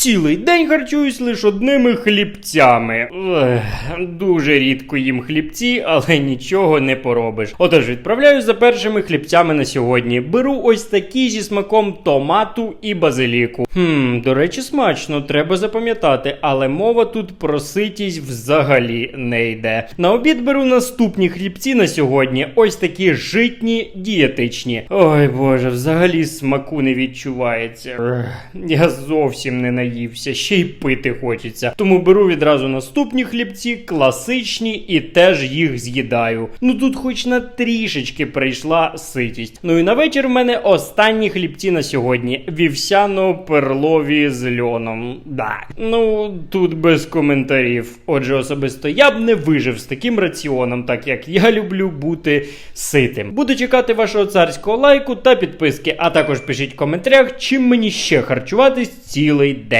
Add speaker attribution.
Speaker 1: Цілий день харчуюсь лише одними хлібцями. Ех, дуже рідко їм хлібці, але нічого не поробиш. Отож, відправляюсь за першими хлібцями на сьогодні. Беру ось такі зі смаком томату і базиліку. Хм, до речі, смачно, треба запам'ятати, але мова тут про ситість взагалі не йде. На обід беру наступні хлібці на сьогодні. Ось такі житні дієтичні. Ой боже, взагалі смаку не відчувається. Ех, Я зовсім не наївся, ще й пити хочеться. Тому беру відразу наступні хлібці, класичні, і теж їх з'їдаю. Ну тут хоч на трішечки прийшла ситість. Ну і на вечір в мене останні хлібці на сьогодні: вівсяно-перлові з льоном. Да. Ну тут без коментарів. Отже, особисто я б не вижив з таким раціоном, так як я люблю бути ситим. Буду чекати вашого царського лайку та підписки, а також пишіть в коментарях, чим мені ще харчуватись цілий день.